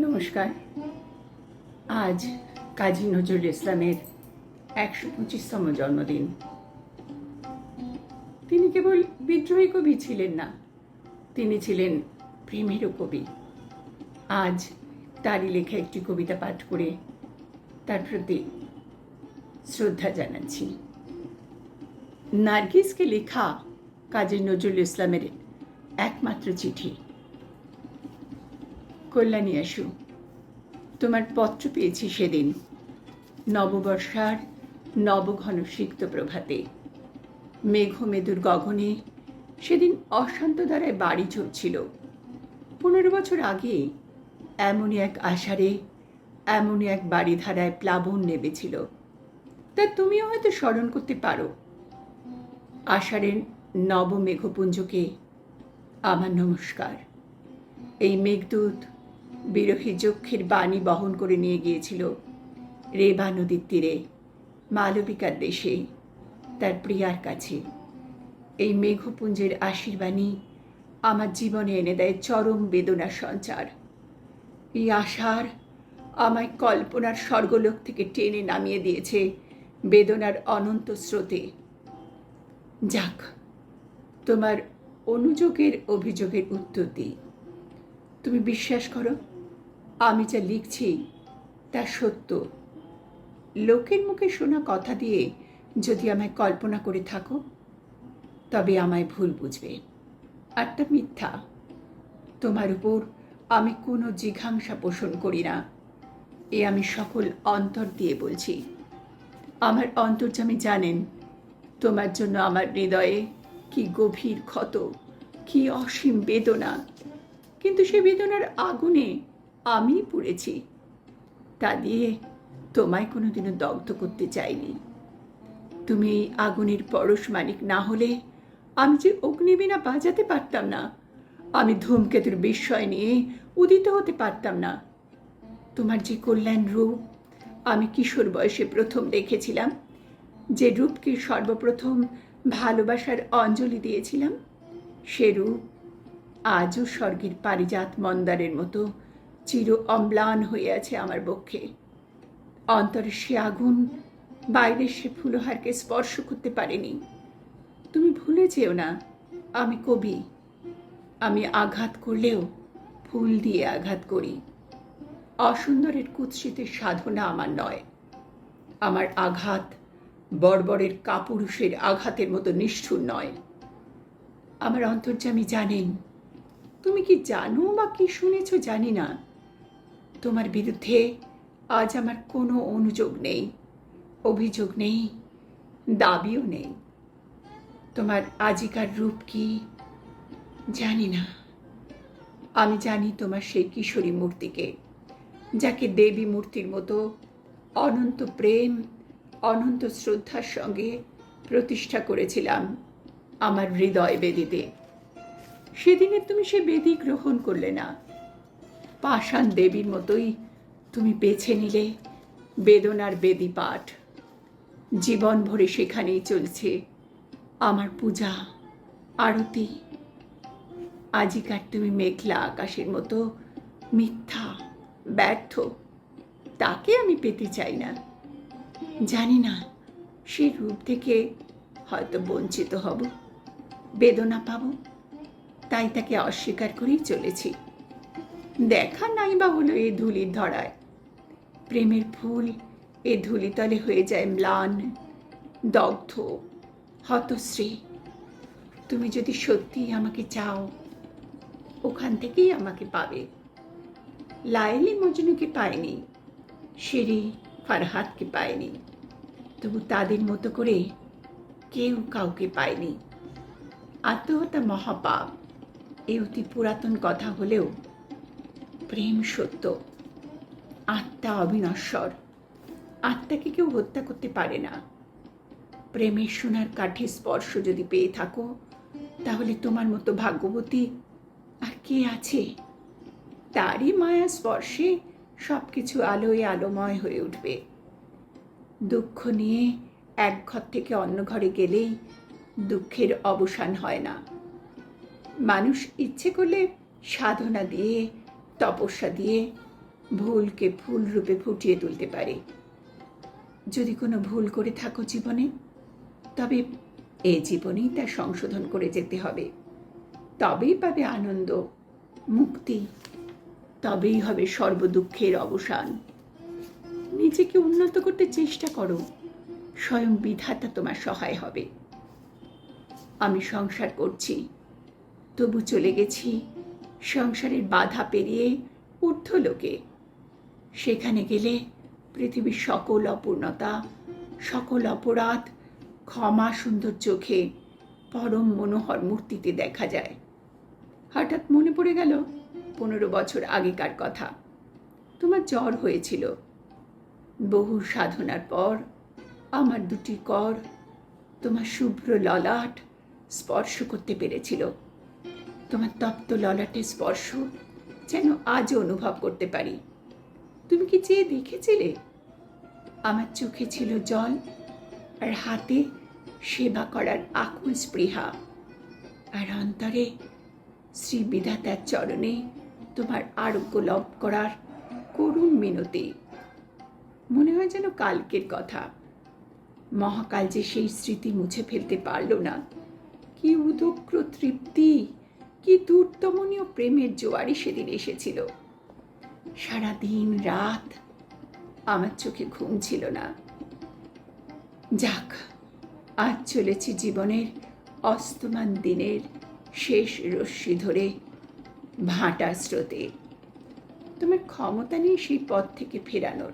নমস্কার। আজ কাজী নজরুল ইসলামের একশো পঁচিশতম জন্মদিন। তিনি কেবল বিদ্রোহী কবি ছিলেন না, তিনি ছিলেন প্রেমেরও কবি। আজ তারই লেখা একটি কবিতা পাঠ করে তার প্রতি শ্রদ্ধা জানাচ্ছি। নার্গিসকে লেখা কাজী নজরুল ইসলামের একমাত্র চিঠি। কল্যাণী, আসু। তোমার পত্র পেয়েছি সেদিন। নববর্ষার নবঘন সিক্ত প্রভাতে। মেঘ মেদুর গগনে সেদিন অশান্ত দ্বারায় বাড়ি চলছিল। পনেরো বছর আগে এমনই এক আষাঢ়ে, এমনই এক বাড়ি ধারায় প্লাবন নেমেছিল। তা তুমিও হয়তো স্মরণ করতে পারো। আষাঢ়ের নবমেঘপুঞ্জকে আমার নমস্কার। এই মেঘদূত বিরোহী যক্ষের বাণী বহন করে নিয়ে গিয়েছিল রেবা নদীর তীরে, মালবিকার দেশে, তার প্রিয়ার কাছে। এই মেঘপুঞ্জের আশীর্বাণী আমার জীবনে এনে দেয় চরম বেদনার সঞ্চার। এই আশার আমায় কল্পনার স্বর্গলোক থেকে টেনে নামিয়ে দিয়েছে বেদনার অনন্ত স্রোতে। যাক, তোমার অনুযোগের অভিযোগের উত্তর দিই। তুমি বিশ্বাস করো? আমি যা লিখছি তা সত্য। লোকের মুখে শোনা কথা দিয়ে যদি আমায় কল্পনা করে থাকো, তবে আমায় ভুল বুঝবে। আর তা মিথ্যা। তোমার উপর আমি কোনো জিঘাংসা পোষণ করি না। এ আমি সকল অন্তর দিয়ে বলছি। আমার অন্তর্জামী জানেন তোমার জন্য আমার হৃদয়ে কি গভীর ক্ষত, কি অসীম বেদনা। কিন্তু সে বেদনার আগুনে আমি পুড়েছি। তা দিয়ে তোমায় কোনোদিনও দগ্ধ করতে চাইনি। তুমি এই আগুনের পরশ মালিক না হলে আমি যে অগ্নিবীণা বাজাতে পারতাম না। আমি ধূমকেতুর বিস্ময় নিয়ে উদিত হতে পারতাম না। তোমার যে কল্যাণ রূপ আমি কিশোর বয়সে প্রথম দেখেছিলাম, যে রূপকে সর্বপ্রথম ভালোবাসার অঞ্জলি দিয়েছিলাম, সে রূপ আজও স্বর্গের পারিজাত মন্দারের মতো চির অম্লান আছে আমার বক্ষে। অন্তরে সে আগুন বাইরের সে ফুলহারকে স্পর্শ করতে পারেনি। তুমি ভুলে যেও না, আমি কবি। আমি আঘাত করলেও ফুল দিয়ে আঘাত করি। অসুন্দরের কুৎসিতের সাধনা আমার নয়। আমার আঘাত বর্বরের কাপুরুষের আঘাতের মতো নিষ্ঠুর নয়। আমার অন্তর্যামী জানেন। তুমি কি জানো বা কি শুনেছ জানি না। তোমার বিরুদ্ধে আজ আমার কোনো অনুযোগ নেই, অভিযোগ নেই, দাবিও নেই। তোমার আজিকার রূপ কি? জানি না। আমি জানি তোমার সেই কিশোরী মূর্তিকে, যাকে দেবী মূর্তির মতো অনন্ত প্রেম, অনন্ত শ্রদ্ধার সঙ্গে প্রতিষ্ঠা করেছিলাম আমার হৃদয় বেদিতে। সেদিনে তুমি সে বেদি গ্রহণ করলে না। পাষাণ দেবীর মতোই তুমি বেছে নিলে বেদনার বেদি পাঠ। জীবন ভরে সেখানেই চলছে আমার পূজা, আরতি। আজিকার তুমি মেঘলা আকাশের মতো, মিথ্যা, ব্যর্থ, তাকে আমি পেতে চাই না। জানি না, সে রূপ থেকে হয়তো বঞ্চিত হব, বেদনা পাব, তাই তাকে অস্বীকার করেই চলেছি। দেখা নাই বা হলো এই ধুলির ধরায়। প্রেমের ফুল এ ধুলিতলে হয়ে যায় ম্লান, দগ্ধ, হতশ্রী। তুমি যদি সত্যিই আমাকে চাও, ওখান থেকেই আমাকে পাবে। লাইলি মজনুকে পায়নি সিঁড়ি ফারহাতকে পায়নি। তবু তাদের মতো করে কেউ কাউকে পায়নি। আত্মহত্যা মহাপাপ এ অতি পুরাতন কথা হলেও প্রেম সত্য। আত্মা অবিনশ্বর। আত্মাকে কেউ হত্যা করতে পারে না। প্রেমের সোনার কাঠে স্পর্শ যদি পেয়ে থাকো, তাহলে তোমার মতো ভাগ্যবতী আর কে আছে? তারই মায়া স্পর্শে সব কিছু আলোয় আলোময় হয়ে উঠবে। দুঃখ নিয়ে এক ঘর থেকে অন্য ঘরে গেলেই দুঃখের অবসান হয় না। মানুষ ইচ্ছে করলে সাধনা দিয়ে তপস্যা দিয়ে ভুলকে ফুল রূপে ফুটিয়ে তুলতে পারে। যদি কোনো ভুল করে থাকো জীবনে, তবে এ জীবনেই তা সংশোধন করে যেতে হবে। তবেই পাবে আনন্দ, মুক্তি, তবেই হবে সর্বদুঃখের অবসান। নিজেকে উন্নত করতে চেষ্টা করো, স্বয়ং বিধাতা তোমার সহায় হবে। আমি সংসার করছি, তবু চলে গেছি সংসারের বাধা পেরিয়ে ঊর্ধ্বলোকে সেখানে গেলে পৃথিবীর সকল অপূর্ণতা, সকল অপরাধ ক্ষমা সুন্দর চোখে পরম মনোহর মূর্তিতে দেখা যায়। হঠাৎ মনে পড়ে গেল, পনেরো বছর আগেকার কথা। তোমার জ্বর হয়েছিল। বহু সাধনার পর আমার দুটি কর তোমার শুভ্র ললাট স্পর্শ করতে পেরেছিল। তোমার তপ্ত ললাটে স্পর্শ যেন আজও অনুভব করতে পারি। তুমি কি চেয়ে দেখেছিলে? আমার চোখে ছিল জল আর হাতে সেবা করার আকুল স্পৃহা। আর অন্তরে শ্রী বিধাতার চরণে তোমার আরোগ্য লাভ করার করুণ মিনতি। মনে হয় যেন কালকের কথা। মহাকাল যে সেই স্মৃতি মুছে ফেলতে পারল না। কি উদক্র তৃপ্তি কি দূরতমনীয় প্রেমের জোয়ারি সেদিন এসেছিল। সারা দিন রাত আমার চোখে ঘুম ছিল না। যাক, আজ চলেছি জীবনের অস্তমান দিনের শেষ রশ্মি ধরে ভাটা স্রোতে। তোমার ক্ষমতা নেই সেই পথ থেকে ফেরানোর।